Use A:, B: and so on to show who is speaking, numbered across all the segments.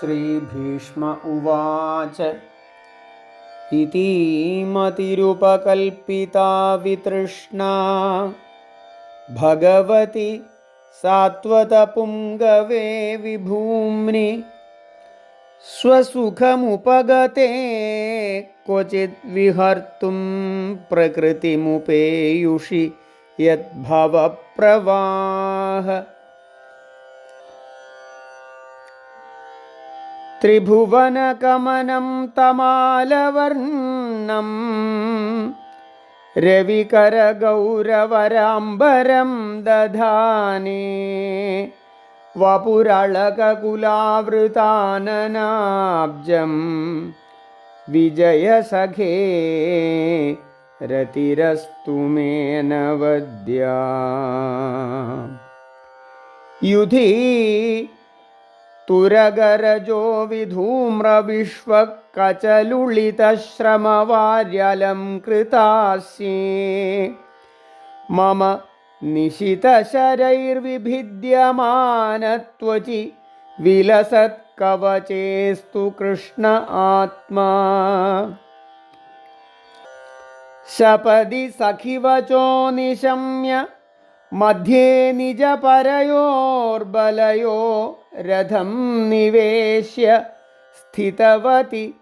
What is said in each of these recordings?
A: श्रीभीष्म उवाच। इतीमतिरुपकल्पिता वितृष्णा। भगवति सात्वतपुङ्गवे विभूम्नि। स्वसुखमुपगते क्वचिद् विहर्तुं प्रकृतिमुपेयुषि यद्भवप्रवाह त्रिभुवनकमनं तमालवर्णं रविकरगौरवराम्बरं दधाने वपुरळककुलावृताननाब्जं विजयसखे रतिरस्तु मे नवद्या युधि തുരകരജോ വിധൂമ്രവിശ്വക്കചലുളിതശ്രമവാര്യലം കൃതാസ്യേ മമ നിശിതശരൈർവിഭിദ്യമാനത്വചി വിലസത് കവചേസ്തു കൃഷ്ണ ആത്മാ. ശപതി സഖിവചോ നിശമ്യ മധ്യേ നിജപരയോർബലയോ രഥം നിവേശ്യ സ്ഥിതവതി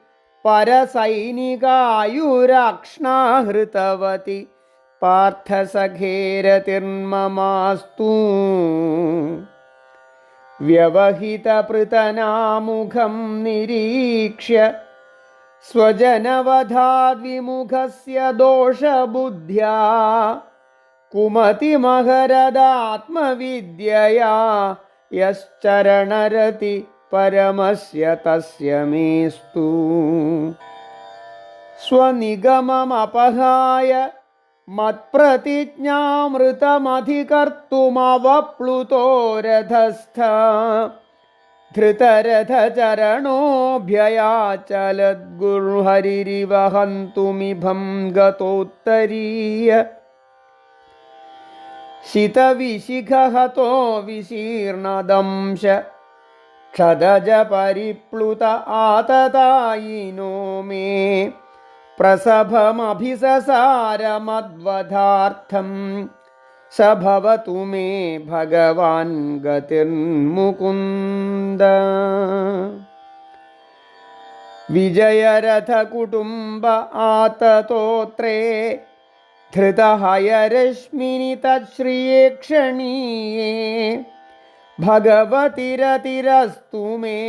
A: പരസൈനികായുരാക്ഷ്ണാഹൃതവതി. പാർത്ഥസഖേരതിർമമാസ്തു വ്യവഹിതപൃതനാമുഖം നിരീക്ഷ്യ സ്വജനവധാദ്വിമുഖസ്യ ദോഷബുദ്ധ്യാ. കുമതിമഹരദാത്മവിദ്യയാ. यश्चरणरति परमस्य तस्य मेस्तु स्वनिगममपहाय मत्प्रतिज्ञामृतमधिकर्तुमवप्लुतो रथस्थ धृतरथचरणोऽभ्ययाचलद्गुर्हरिरिवहन्तुमिभं गतोत्तरीय शितविशिखहतो विशीर्णदंश क्षदजपरिप्लुत आततायिनो मे प्रसभमभिससारमद्वधार्थं स भवतु मे भगवान् गतिर्मुकुन्द। विजयरथकुटुम्ब आततोत्रे धृतहयरश्मिनि तच्छ्रियेक्षणीये भगवतिरतिरस्तु मे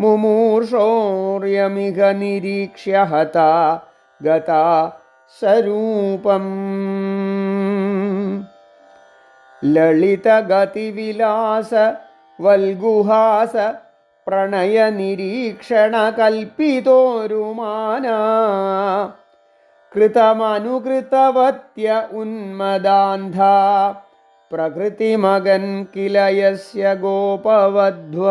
A: मुमूर्षोर्यमिह निरीक्ष्य हता गता स्वरूपम् ललितगतिविलास वल्गुहास प्रणयनिरीक्षणकल्पितोरुमाना കൃതമനുകൃതവത്യ ഉന്മദാന്ധ പ്രകൃതിമകൻ കില യസ്യ ഗോപവധ്വ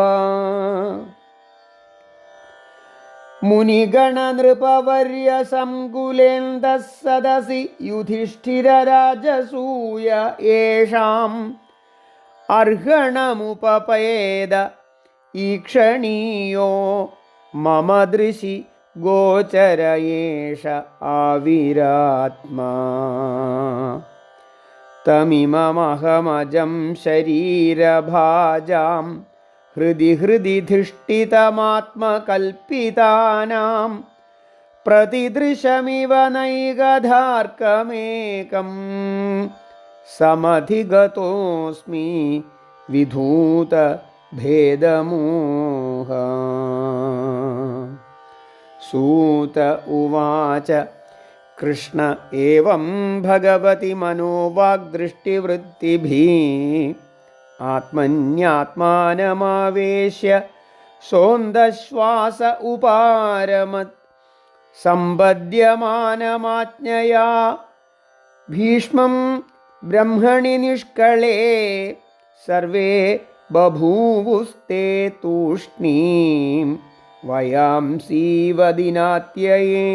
A: മുനിഗണനൃപവർയ സംകുലേന്ദ സദസി യുധിഷ്ഠിരരാജസൂയ യേഷാം അർഹണമുപപേദ ഈക്ഷണീയോ മമ ദൃശി गोचर एष आविरात्मा। तमिममहमजं शरीरभाजां हृदि हृदि धिष्ठितमात्मकल्पितानां प्रतिदृशमिव नैगधार्कमेकं समधिगतोऽस्मि विधूतभेदमोह सूत उवाच कृष्ण एवं भगवति मनोवाग्दृष्टिवृत्तिभिः आत्मन्यात्मानमावेश्य सोन्दश्वास उपारमत् सम्बध्यमानमाज्ञया भीष्मं ब्रह्मणि निष्कळे सर्वे बभूवुस्ते तूष्णीम् വയാം സീവദിനാത്യയേ